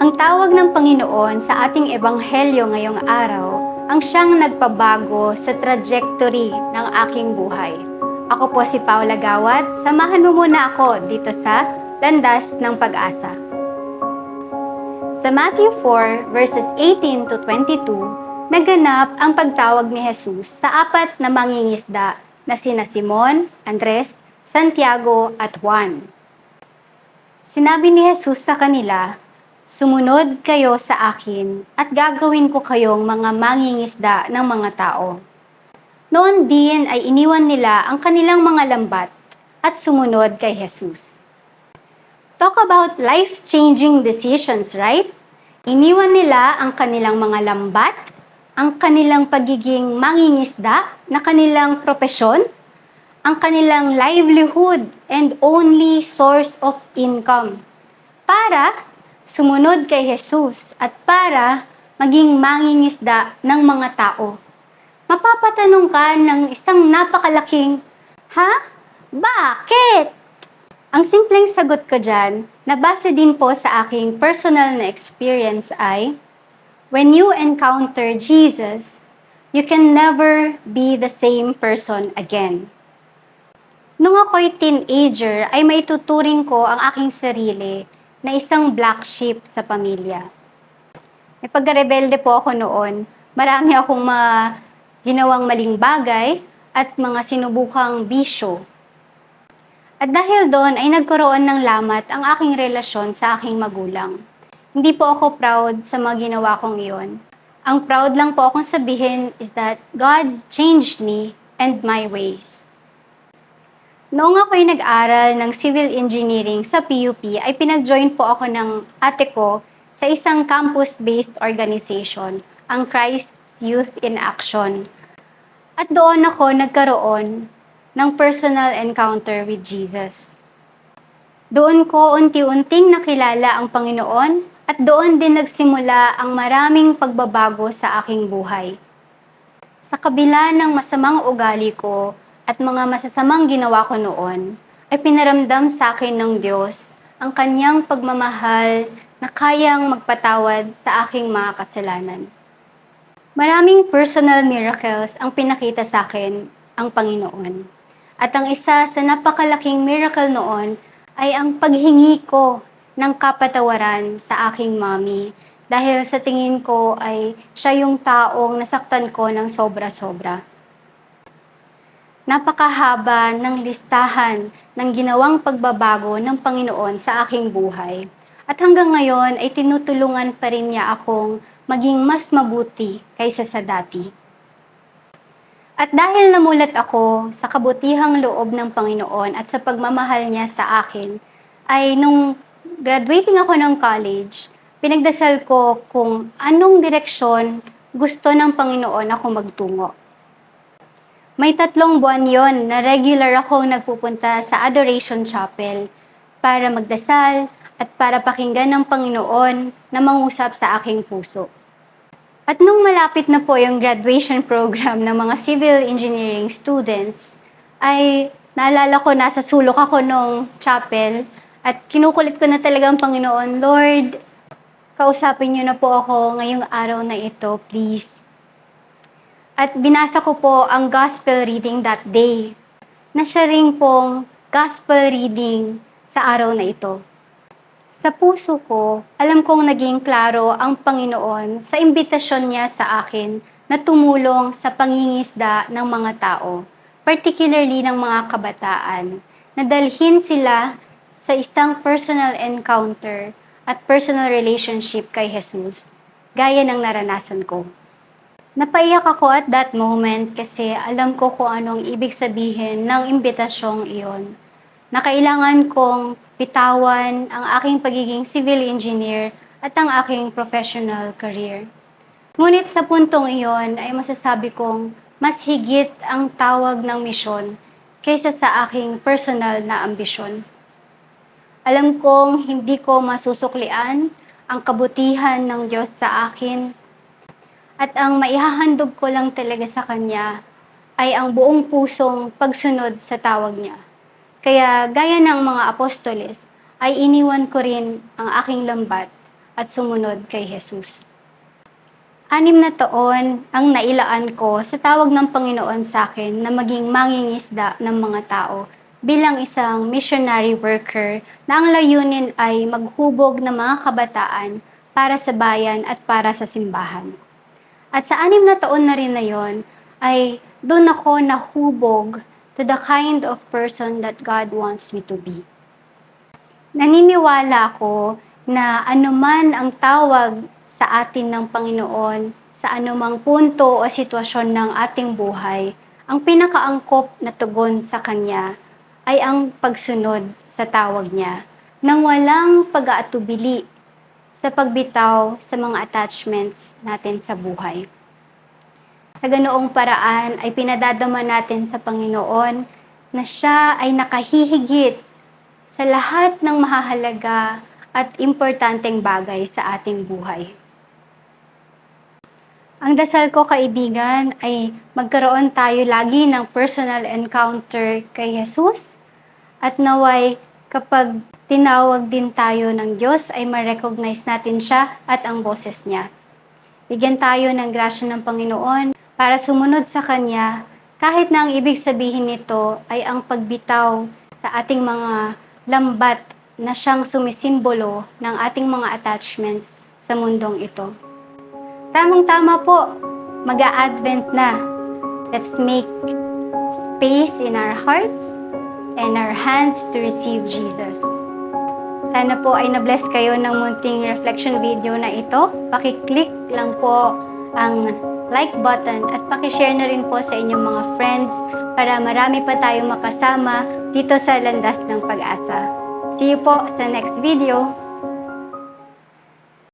Ang tawag ng Panginoon sa ating ebanghelyo ngayong araw ang siyang nagpabago sa trajectory ng aking buhay. Ako po si Paula Gawat. Samahan mo muna ako dito sa Landas ng Pag-asa. Sa Matthew 4 verses 18 to 22, naganap ang pagtawag ni Jesus sa apat na mangingisda na sina Simon, Andres, Santiago at Juan. Sinabi ni Jesus sa kanila, Sumunod kayo sa akin at gagawin ko kayong mga mangingisda ng mga tao. Noon din ay iniwan nila ang kanilang mga lambat at sumunod kay Jesus. Talk about life-changing decisions, right? Iniwan nila ang kanilang mga lambat, ang kanilang pagiging mangingisda na kanilang propesyon, ang kanilang livelihood and only source of income para sumunod kay Jesus at para maging mangingisda ng mga tao. Mapapatanong ka ng isang napakalaking, Ha? Bakit? Ang simpleng sagot ko dyan, na base din po sa aking personal na experience ay, when you encounter Jesus, you can never be the same person again. Nung ako'y teenager, ay may tuturing ko ang aking sarili na isang black sheep sa pamilya. May pagkarebelde po ako noon. Marami akong mga ginawang maling bagay at mga sinubukang bisyo. At dahil doon ay nagkaroon ng lamat ang aking relasyon sa aking magulang. Hindi po ako proud sa mga ginawa kong iyon. Ang proud lang po akong sabihin is that God changed me and my ways. Noong ako'y nag-aral ng civil engineering sa PUP, ay pinag-join po ako ng ate ko sa isang campus-based organization, ang Christ Youth in Action. At doon ako nagkaroon ng personal encounter with Jesus. Doon ko unti-unting nakilala ang Panginoon at doon din nagsimula ang maraming pagbabago sa aking buhay. Sa kabila ng masamang ugali ko, at mga masasamang ginawa ko noon, ay pinaramdam sa akin ng Diyos ang kanyang pagmamahal na kayang magpatawad sa aking mga kasalanan. Maraming personal miracles ang pinakita sa akin ang Panginoon. At ang isa sa napakalaking miracle noon ay ang paghingi ko ng kapatawaran sa aking mami dahil sa tingin ko ay siya yung taong nasaktan ko ng sobra-sobra napakahaba ng listahan ng ginawang pagbabago ng Panginoon sa aking buhay. At hanggang ngayon ay tinutulungan pa rin niya akong maging mas mabuti kaysa sa dati. At dahil namulat ako sa kabutihang loob ng Panginoon at sa pagmamahal niya sa akin, ay nung graduating ako ng college, pinagdasal ko kung anong direksyon gusto ng Panginoon ako magtungo. May tatlong buwan yon na regular akong nagpupunta sa Adoration Chapel para magdasal at para pakinggan ng Panginoon na mangusap sa aking puso. At nung malapit na po yung graduation program ng mga civil engineering students, ay naalala ko nasa sulok ako nung chapel at kinukulit ko na talaga ang Panginoon, Lord, kausapin niyo na po ako ngayong araw na ito, please. At binasa ko po ang gospel reading that day, na siya rin pong gospel reading sa araw na ito. Sa puso ko, alam kong naging klaro ang Panginoon sa imbitasyon niya sa akin na tumulong sa pangingisda ng mga tao, particularly ng mga kabataan, na dalhin sila sa isang personal encounter at personal relationship kay Jesus, gaya ng naranasan ko. Napaiyak ako at that moment kasi alam ko kung anong ibig sabihin ng imbitasyong iyon. Na kailangan kong pitawan ang aking pagiging civil engineer at ang aking professional career. Ngunit sa puntong iyon ay masasabi kong mas higit ang tawag ng misyon kaysa sa aking personal na ambisyon. Alam kong hindi ko masusuklian ang kabutihan ng Diyos sa akin at ang maihahandog ko lang talaga sa Kanya ay ang buong pusong pagsunod sa tawag niya. Kaya gaya ng mga apostoles, ay iniwan ko rin ang aking lambat at sumunod kay Jesus. Anim na taon ang nailaan ko sa tawag ng Panginoon sa akin na maging mangingisda ng mga tao bilang isang missionary worker na ang layunin ay maghubog ng mga kabataan para sa bayan at para sa simbahan. At sa anim na taon na rin na yon ay doon ako nahubog to the kind of person that God wants me to be. Naniniwala ako na anuman ang tawag sa atin ng Panginoon sa anumang punto o sitwasyon ng ating buhay, ang pinakaangkop na tugon sa Kanya ay ang pagsunod sa tawag niya nang walang pag-aatubili sa pagbitaw sa mga attachments natin sa buhay. Sa ganoong paraan ay pinadadama natin sa Panginoon na siya ay nakahihigit sa lahat ng mahahalaga at importanteng bagay sa ating buhay. Ang dasal ko kaibigan ay magkaroon tayo lagi ng personal encounter kay Jesus at naway kapag tinawag din tayo ng Diyos ay ma-recognize natin siya at ang boses niya. Bigyan tayo ng grasya ng Panginoon para sumunod sa Kanya kahit na ang ibig sabihin nito ay ang pagbitaw sa ating mga lambat na siyang sumisimbolo ng ating mga attachments sa mundong ito. Tamang-tama po, mag-a-advent na. Let's make space in our hearts and our hands to receive Jesus. Sana po ay na-bless kayo ng munting reflection video na ito. Pakiclick lang po ang like button at pakishare na rin po sa inyong mga friends para marami pa tayong makasama dito sa Landas ng Pag-asa. See you po sa next video.